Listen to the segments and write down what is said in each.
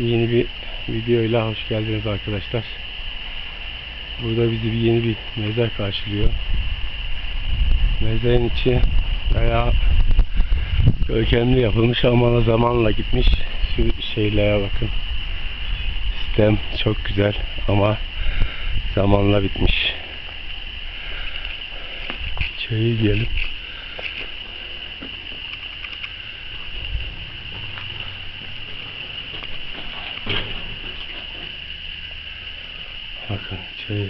Yeni bir videoyla hoş geldiniz arkadaşlar. Burada bizi bir yeni bir mezar karşılıyor. Mezarın içi bayağı görkemli yapılmış ama zamanla gitmiş. Şu şeylere bakın. Sistem çok güzel ama zamanla bitmiş. İçeri girelim. Bakın içeri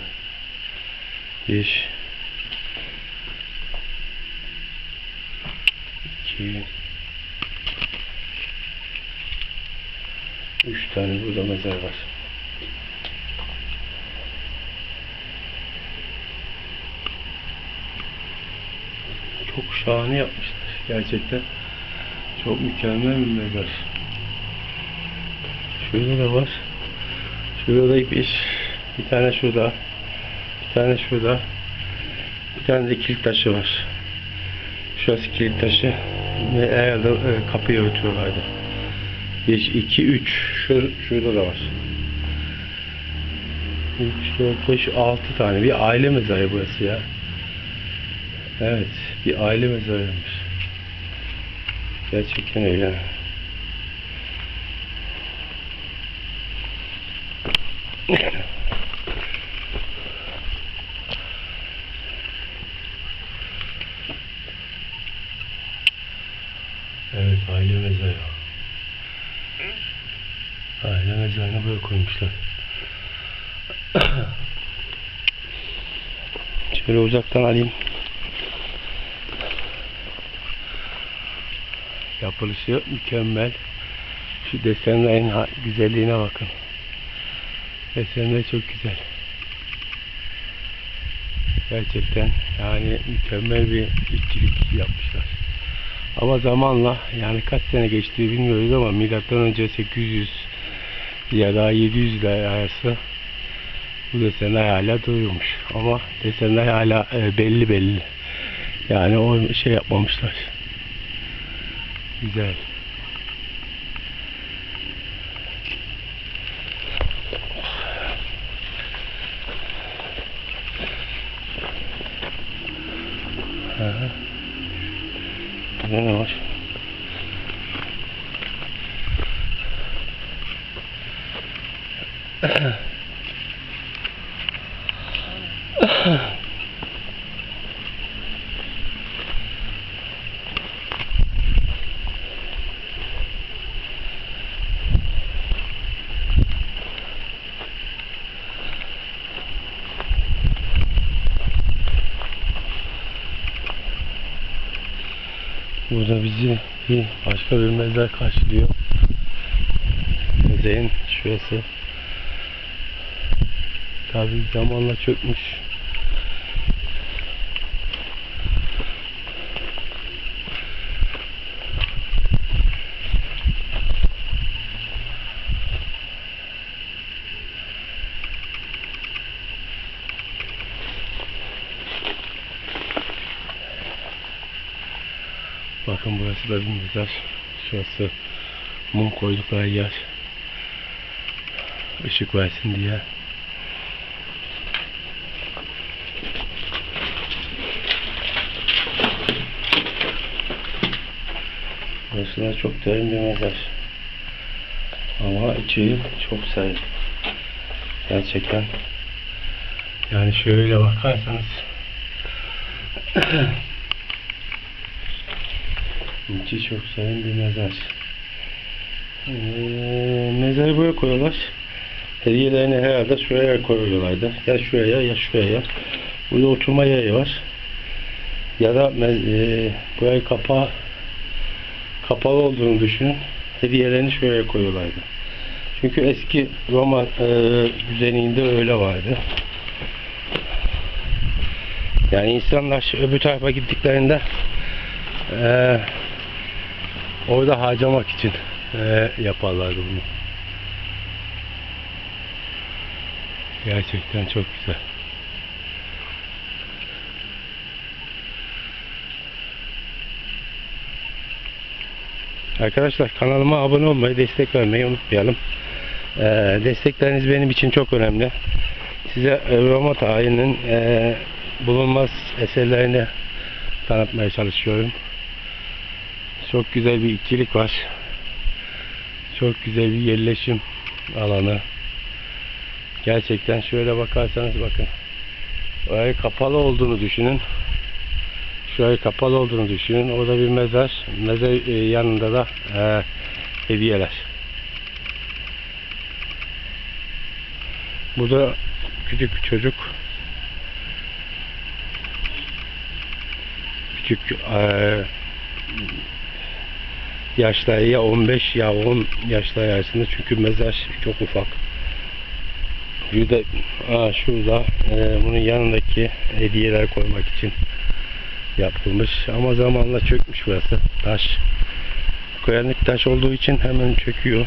bir iki üç tane burada mezar var. Çok şahane yapmışlar. Gerçekten çok mükemmel bir mezar. Şurada da var. Şurada da bir, bir tane şurada. Tane şurada. Bir tane de kilit taşı var. Şurası kilit taşı. Ve herhalde e, kapıyı örtüyorlardı. 1, 2, 3. Şur, şurada da var. 3, 4, 5, 6 tane. Bir aile mezarı burası ya. Evet. Bir aile mezarıymış. Gerçekten öyle. Evet aile mezarı. Aile mezarını böyle koymuşlar. Şöyle uzaktan alayım. Yapılışı mükemmel. Şu desenlerin güzelliğine bakın. Desenler çok güzel. Gerçekten yani mükemmel bir işçilik yapmışlar. Ama zamanla yani kaç sene geçtiği bilmiyoruz ama milattan önce 800 ya da 700 ile arası bu desenler hala duruyormuş. Ama desenler hala e, belli belli. Yani o şey yapmamışlar. Güzel. Var? Burada bizi bir başka bir mezar karşılıyor. Mezarın şurası. Tabi zamanla çökmüş. Bakın burası da mezar. Şurası mum koydukları yer. Işık versin diye. Burası da çok derin bir mezar. Ama içi çok serin. Gerçekten. Yani şöyle bakarsanız İçi çok serin bir mezar. Ee, mezarı buraya koyuyorlar. Hediyelerini herhalde şuraya koyuyorlardı. Ya şuraya ya şuraya. Burada oturma yeri var. Ya da e, burayı kapa kapalı olduğunu düşünün. Hediyelerini şuraya koyuyorlardı. Çünkü eski Roma e, düzeninde öyle vardı. Yani insanlar öbür tarafa gittiklerinde e, orada harcamak için e, yaparlardı bunu. Gerçekten çok güzel. Arkadaşlar kanalıma abone olmayı, destek vermeyi unutmayalım. Ee, destekleriniz benim için çok önemli. Size Roma tarihinin e, bulunmaz eserlerini tanıtmaya çalışıyorum. Çok güzel bir ikilik var. Çok güzel bir yerleşim alanı. Gerçekten şöyle bakarsanız bakın. Orayı kapalı olduğunu düşünün. Şurayı kapalı olduğunu düşünün. Orada bir mezar. Mezar e, yanında da e, hediyeler. Burada küçük bir çocuk küçük e, yaşları ya 15 ya 10 yaşları arasında çünkü mezar çok ufak. Şurada, aa, şurada e, bunun yanındaki hediyeler koymak için yapılmış ama zamanla çökmüş burası taş. Kayanlık taş olduğu için hemen çöküyor.